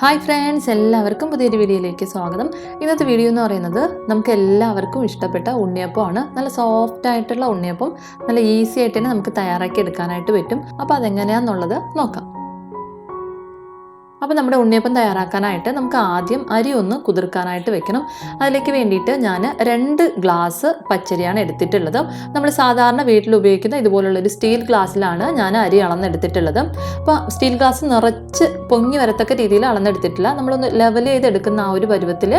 Hi friends എല്ലാവർക്കും പുതിയൊരു വീഡിയോയിലേക്ക് സ്വാഗതം. ഇന്നത്തെ വീഡിയോ എന്ന് പറയുന്നത് നമുക്ക് എല്ലാവർക്കും ഇഷ്ടപ്പെട്ട ഉണ്ണിയപ്പമാണ്. നല്ല സോഫ്റ്റ് ആയിട്ടുള്ള ഉണ്ണിയപ്പം നല്ല ഈസി ആയിട്ട് തന്നെ നമുക്ക് തയ്യാറാക്കി എടുക്കാനായിട്ട് പറ്റും. അപ്പോൾ അതെങ്ങനെയാണെന്നുള്ളത് നോക്കാം. അപ്പോൾ നമ്മുടെ ഉണ്ണിയപ്പം തയ്യാറാക്കാനായിട്ട് നമുക്ക് ആദ്യം അരി ഒന്ന് കുതിർക്കാനായിട്ട് വെക്കണം. അതിലേക്ക് വേണ്ടിയിട്ട് ഞാൻ രണ്ട് ഗ്ലാസ് പച്ചരിയാണ് എടുത്തിട്ടുള്ളത്. നമ്മൾ സാധാരണ വീട്ടിൽ ഉപയോഗിക്കുന്ന ഇതുപോലുള്ള ഒരു സ്റ്റീൽ ഗ്ലാസ്സിലാണ് ഞാൻ അരി അളന്നെടുത്തിട്ടുള്ളത്. അപ്പോൾ സ്റ്റീൽ ഗ്ലാസ് നിറച്ച് പൊങ്ങി വരത്തക്ക രീതിയിൽ അളന്നെടുത്തിട്ടില്ല. നമ്മളൊന്ന് ലെവൽ ചെയ്ത് എടുക്കുന്ന ആ ഒരു പരുവത്തിൽ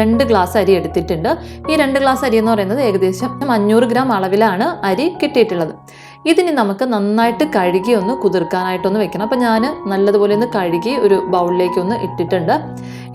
രണ്ട് ഗ്ലാസ് അരി എടുത്തിട്ടുണ്ട്. ഈ രണ്ട് ഗ്ലാസ് അരി എന്ന് പറയുന്നത് ഏകദേശം അഞ്ഞൂറ് ഗ്രാം അളവിലാണ് അരി കിട്ടിയിട്ടുള്ളത്. ഇതിന് നമുക്ക് നന്നായിട്ട് കഴുകി ഒന്ന് കുതിർക്കാനായിട്ടൊന്ന് വെക്കണം. അപ്പം ഞാൻ നല്ലതുപോലെ ഒന്ന് കഴുകി ഒരു ബൗളിലേക്ക് ഒന്ന് ഇട്ടിട്ടുണ്ട്.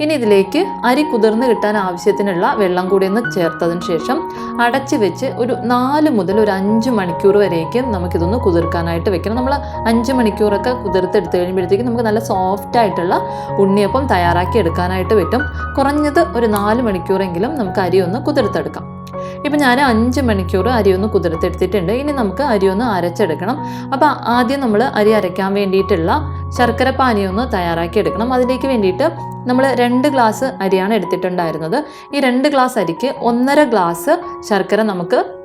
ഇനി ഇതിലേക്ക് അരി കുതിർന്ന് കിട്ടാൻ ആവശ്യത്തിനുള്ള വെള്ളം കൂടി ഒന്ന് ചേർത്തതിന് ശേഷം അടച്ച് വെച്ച് ഒരു നാല് മുതൽ ഒരു അഞ്ച് മണിക്കൂർ വരേക്കും നമുക്കിതൊന്ന് കുതിർക്കാനായിട്ട് വെക്കണം. നമ്മൾ അഞ്ച് മണിക്കൂറൊക്കെ കുതിർത്തെടുത്ത് കഴിയുമ്പോഴത്തേക്കും നമുക്ക് നല്ല സോഫ്റ്റ് ആയിട്ടുള്ള ഉണ്ണിയപ്പം തയ്യാറാക്കി എടുക്കാനായിട്ട് പറ്റും. കുറഞ്ഞത് ഒരു നാല് മണിക്കൂറെങ്കിലും നമുക്ക് അരി ഒന്ന് കുതിർത്തെടുക്കാം. ഇപ്പം ഞാൻ അഞ്ച് മണിക്കൂർ അരി ഒന്ന് കുതിർത്തെടുത്തിട്ടുണ്ട്. ഇനി നമുക്ക് അരി ഒന്ന് അരച്ചെടുക്കണം. അപ്പോൾ ആദ്യം നമ്മൾ അരി അരയ്ക്കാൻ വേണ്ടിയിട്ടുള്ള ശർക്കര പാനി ഒന്ന് തയ്യാറാക്കി എടുക്കണം. അതിലേക്ക് വേണ്ടിയിട്ട് നമ്മൾ രണ്ട് ഗ്ലാസ് അരിയാണ് എടുത്തിട്ടുണ്ടായിരുന്നത്. ഈ രണ്ട് ഗ്ലാസ് അരിക്ക് ഒന്നര ഗ്ലാസ് ശർക്കര നമുക്ക്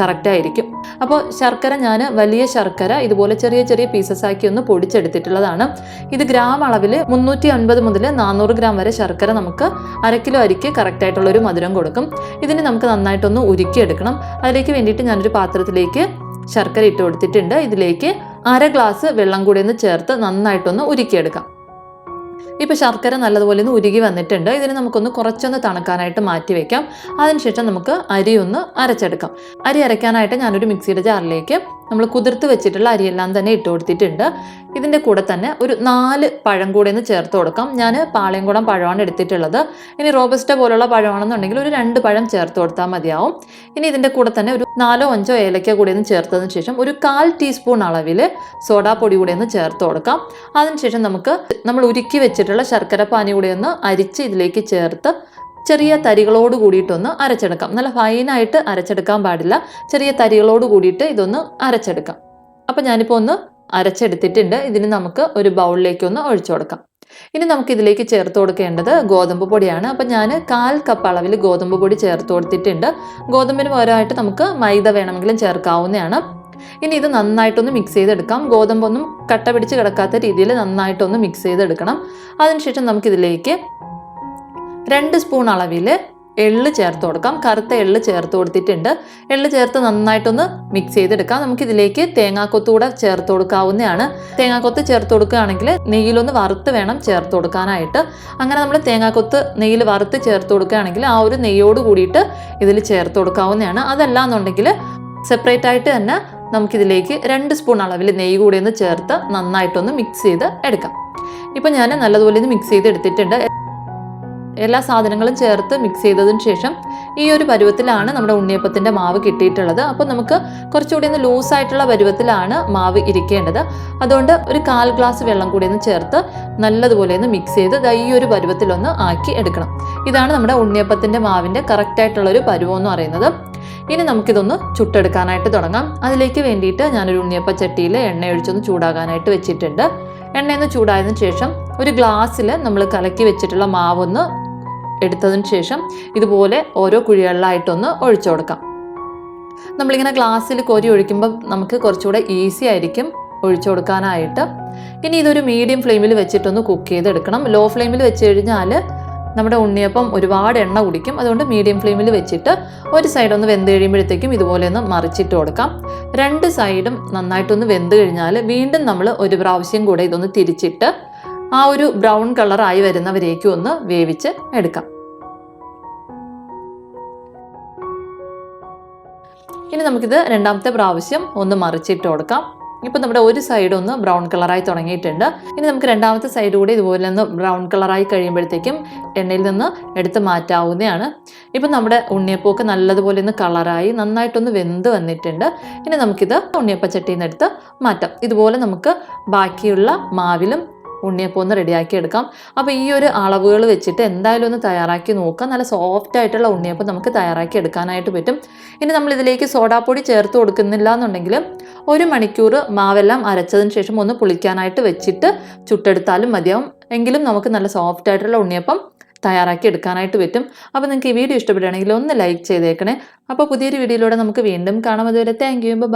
കറക്റ്റ് ആയിരിക്കും. അപ്പോൾ ശർക്കര ഞാൻ വലിയ ശർക്കര ഇതുപോലെ ചെറിയ ചെറിയ പീസസ് ആക്കി ഒന്ന് പൊടിച്ചെടുത്തിട്ടുള്ളതാണ്. ഇത് ഗ്രാം അളവിൽ മുന്നൂറ്റി അൻപത് മുതൽ നാനൂറ് ഗ്രാം വരെ ശർക്കര നമുക്ക് അര കിലോ അരിക്ക് കറക്റ്റായിട്ടുള്ളൊരു മധുരം കൊടുക്കും. ഇതിന് നമുക്ക് നന്നായിട്ടൊന്ന് ഉരുക്കിയെടുക്കണം. അതിലേക്ക് വേണ്ടിയിട്ട് ഞാനൊരു പാത്രത്തിലേക്ക് ശർക്കര ഇട്ട് കൊടുത്തിട്ടുണ്ട്. ഇതിലേക്ക് അര ഗ്ലാസ് വെള്ളം കൂടി ഒന്ന് ചേർത്ത് നന്നായിട്ടൊന്ന് ഉരുക്കിയെടുക്കാം. ഇപ്പോൾ ശർക്കര നല്ലതുപോലെ ഒന്ന് ഉരുകി വന്നിട്ടുണ്ട്. ഇതിന് നമുക്കൊന്ന് കുറച്ചൊന്ന് തണുക്കാനായിട്ട് മാറ്റി വെക്കാം. അതിനുശേഷം നമുക്ക് അരി ഒന്ന് അരച്ചെടുക്കാം. അരി അരയ്ക്കാനായിട്ട് ഞാനൊരു മിക്സിയുടെ ജാറിലേക്ക് നമ്മൾ കുതിർത്ത് വെച്ചിട്ടുള്ള അരിയെല്ലാം തന്നെ ഇട്ട് കൊടുത്തിട്ടുണ്ട്. ഇതിന്റെ കൂടെ തന്നെ ഒരു നാല് പഴം കൂടെ ഒന്ന് ചേർത്ത് കൊടുക്കാം. ഞാൻ പാളയംകുളം പഴമാണ് എടുത്തിട്ടുള്ളത്. ഇനി റോബസ്റ്റ പോലുള്ള പഴമാണെന്നുണ്ടെങ്കിൽ ഒരു രണ്ട് പഴം ചേർത്ത് കൊടുത്താൽ മതിയാവും. ഇനി ഇതിന്റെ കൂടെ തന്നെ ഒരു നാലോ അഞ്ചോ ഏലക്ക കൂടി ഒന്ന് ചേർത്തതിന് ശേഷം ഒരു കാൽ ടീസ്പൂൺ അളവിൽ സോഡാപ്പൊടി കൂടി ഒന്ന് ചേർത്ത് കൊടുക്കാം. അതിനുശേഷം നമുക്ക് നമ്മൾ ഉരുക്കി വെച്ചിട്ടുള്ള ശർക്കര പാനി കൂടി ഒന്ന് അരിച്ച് ഇതിലേക്ക് ചേർത്ത് ചെറിയ തരികളോട് കൂടിയിട്ടൊന്ന് അരച്ചെടുക്കാം. നല്ല ഫൈനായിട്ട് അരച്ചെടുക്കാൻ പാടില്ല. ചെറിയ തരികളോട് കൂടിയിട്ട് ഇതൊന്ന് അരച്ചെടുക്കാം. അപ്പം ഞാനിപ്പോൾ ഒന്ന് അരച്ചെടുത്തിട്ടുണ്ട്. ഇതിന് നമുക്ക് ഒരു ബൗളിലേക്ക് ഒന്ന് ഒഴിച്ചു കൊടുക്കാം. ഇനി നമുക്ക് ഇതിലേക്ക് ചേർത്ത് കൊടുക്കേണ്ടത് ഗോതമ്പ് പൊടിയാണ്. അപ്പം ഞാൻ കാൽ കപ്പ് അളവിൽ ഗോതമ്പ് പൊടി ചേർത്ത് കൊടുത്തിട്ടുണ്ട്. ഗോതമ്പിന് പകരമായിട്ട് നമുക്ക് മൈദ വേണമെങ്കിലും ചേർക്കാവുന്നതാണ്. ഇനി ഇത് നന്നായിട്ടൊന്ന് മിക്സ് ചെയ്തെടുക്കാം. ഗോതമ്പൊന്നും കട്ട പിടിച്ച് കിടക്കാത്ത രീതിയിൽ നന്നായിട്ടൊന്ന് മിക്സ് ചെയ്തെടുക്കണം. അതിനുശേഷം നമുക്കിതിലേക്ക് രണ്ട് സ്പൂൺ അളവിൽ എള്ള് ചേർത്ത് കൊടുക്കാം. കറുത്ത എള്ള് ചേർത്ത് കൊടുത്തിട്ടുണ്ട്. എള്ള് ചേർത്ത് നന്നായിട്ടൊന്ന് മിക്സ് ചെയ്തെടുക്കാം. നമുക്കിതിലേക്ക് തേങ്ങാക്കൊത്ത് കൂടെ ചേർത്ത് കൊടുക്കാവുന്നതാണ്. തേങ്ങാക്കൊത്ത് ചേർത്ത് കൊടുക്കുകയാണെങ്കിൽ നെയ്യിലൊന്ന് വറുത്ത് വേണം ചേർത്ത് കൊടുക്കാനായിട്ട്. അങ്ങനെ നമ്മൾ തേങ്ങാക്കൊത്ത് നെയ്യിൽ വറുത്ത് ചേർത്ത് കൊടുക്കുകയാണെങ്കിൽ ആ ഒരു നെയ്യോട് കൂടിയിട്ട് ഇതിൽ ചേർത്ത് കൊടുക്കാവുന്നതാണ്. അതല്ല എന്നുണ്ടെങ്കിൽ സെപ്പറേറ്റ് ആയിട്ട് തന്നെ നമുക്കിതിലേക്ക് രണ്ട് സ്പൂൺ അളവിൽ നെയ്യ് കൂടി ഒന്ന് ചേർത്ത് നന്നായിട്ടൊന്ന് മിക്സ് ചെയ്ത് എടുക്കാം. ഇപ്പം ഞാൻ നല്ലതുപോലെ ഇത് മിക്സ് ചെയ്ത് എടുത്തിട്ടുണ്ട് എല്ലാ സാധനങ്ങളും ചേർത്ത് മിക്സ് ചെയ്തതിന് ശേഷം ഈ ഒരു പരുവത്തിലാണ് നമ്മുടെ ഉണ്ണിയപ്പത്തിന്റെ മാവ് കിട്ടിയിട്ടുള്ളത്. അപ്പോൾ നമുക്ക് കുറച്ചുകൂടി ഒന്ന് ലൂസായിട്ടുള്ള പരുവത്തിലാണ് മാവ് ഇരിക്കേണ്ടത്. അതുകൊണ്ട് ഒരു കാൽ ഗ്ലാസ് വെള്ളം കൂടി ഒന്ന് ചേർത്ത് നല്ലതുപോലെ ഒന്ന് മിക്സ് ചെയ്ത് ഈ ഒരു പരുവത്തിലൊന്ന് ആക്കി എടുക്കണം. ഇതാണ് നമ്മുടെ ഉണ്ണിയപ്പത്തിന്റെ മാവിന്റെ കറക്റ്റായിട്ടുള്ള ഒരു പരുവം എന്ന് പറയുന്നത്. ഇനി നമുക്കിതൊന്ന് ചുട്ടെടുക്കാനായിട്ട് തുടങ്ങാം. അതിലേക്ക് വേണ്ടിയിട്ട് ഞാനൊരു ഉണ്ണിയപ്പ ചട്ടിയിൽ എണ്ണ ഒഴിച്ചൊന്ന് ചൂടാകാനായിട്ട് വെച്ചിട്ടുണ്ട്. എണ്ണയൊന്ന് ചൂടായതിനു ശേഷം ഒരു ഗ്ലാസ്സിൽ നമ്മൾ കലക്കി വെച്ചിട്ടുള്ള മാവൊന്ന് എടുത്തതിന് ശേഷം ഇതുപോലെ ഓരോ കുഴികളിലായിട്ടൊന്ന് ഒഴിച്ചു കൊടുക്കാം. നമ്മളിങ്ങനെ ഗ്ലാസ്സിൽ കോരി ഒഴിക്കുമ്പോൾ നമുക്ക് കുറച്ചുകൂടെ ഈസി ആയിരിക്കും ഒഴിച്ചു കൊടുക്കാനായിട്ട്. ഇനി ഇതൊരു മീഡിയം ഫ്ലെയിമിൽ വെച്ചിട്ടൊന്ന് കുക്ക് ചെയ്തെടുക്കണം. ലോ ഫ്ലെയിമിൽ വെച്ച് കഴിഞ്ഞാൽ നമ്മുടെ ഉണ്ണിയപ്പം ഒരുപാട് എണ്ണ കുടിക്കും. അതുകൊണ്ട് മീഡിയം ഫ്ലെയിമിൽ വെച്ചിട്ട് ഒരു സൈഡ് ഒന്ന് വെന്ത് കഴിയുമ്പോഴത്തേക്കും ഇതുപോലെ ഒന്ന് മറിച്ചിട്ട് കൊടുക്കാം. രണ്ട് സൈഡും നന്നായിട്ടൊന്ന് വെന്ത് കഴിഞ്ഞാൽ വീണ്ടും നമ്മൾ ഒരു പ്രാവശ്യം കൂടെ ഇതൊന്ന് തിരിച്ചിട്ട് ആ ഒരു ബ്രൗൺ കളറായി വരുന്നവരേക്കും ഒന്ന് വേവിച്ച് എടുക്കാം. ഇനി നമുക്കിത് രണ്ടാമത്തെ പ്രാവശ്യം ഒന്ന് മറിച്ചിട്ട് കൊടുക്കാം. ഇപ്പം നമ്മുടെ ഒരു സൈഡ് ഒന്ന് ബ്രൗൺ കളറായി തുടങ്ങിയിട്ടുണ്ട്. ഇനി നമുക്ക് രണ്ടാമത്തെ സൈഡ് കൂടി ഇതുപോലെ ഒന്ന് ബ്രൗൺ കളറായി കഴിയുമ്പോഴത്തേക്കും എണ്ണയിൽ നിന്ന് എടുത്ത് മാറ്റാവുന്നതാണ്. ഇപ്പം നമ്മുടെ ഉണ്ണിയപ്പമൊക്കെ നല്ലതുപോലെ ഒന്ന് കളറായി നന്നായിട്ടൊന്ന് വെന്ത് വന്നിട്ടുണ്ട്. ഇനി നമുക്കിത് ഉണ്ണിയപ്പച്ചട്ടിയിൽ നിന്ന് എടുത്ത് മാറ്റാം. ഇതുപോലെ നമുക്ക് ബാക്കിയുള്ള മാവിലും ഉണ്ണിയപ്പം ഒന്ന് റെഡിയാക്കി എടുക്കാം. അപ്പോൾ ഈ ഒരു അളവുകൾ വെച്ചിട്ട് എന്തായാലും ഒന്ന് തയ്യാറാക്കി നോക്കാം നല്ല സോഫ്റ്റ് ആയിട്ടുള്ള ഉണ്ണിയപ്പം നമുക്ക് തയ്യാറാക്കി എടുക്കാനായിട്ട് പറ്റും. ഇനി നമ്മൾ ഇതിലേക്ക് സോഡാപ്പൊടി ചേർത്ത് കൊടുക്കുന്നില്ല എന്നുണ്ടെങ്കിൽ ഒരു മണിക്കൂർ മാവെല്ലാം അരച്ചതിന് ശേഷം ഒന്ന് പുളിക്കാനായിട്ട് വെച്ചിട്ട് ചുട്ടെടുത്താലും മതിയാവും. എങ്കിലും നമുക്ക് നല്ല സോഫ്റ്റ് ആയിട്ടുള്ള ഉണ്ണിയപ്പം തയ്യാറാക്കി എടുക്കാനായിട്ട് പറ്റും. അപ്പോൾ നിങ്ങൾക്ക് ഈ വീഡിയോ ഇഷ്ടപ്പെടുകയാണെങ്കിൽ ഒന്ന് ലൈക്ക് ചെയ്തേക്കണേ. അപ്പോൾ പുതിയൊരു വീഡിയോയിലൂടെ നമുക്ക് വീണ്ടും കാണാം. അതുവരെ താങ്ക് യു ബൈ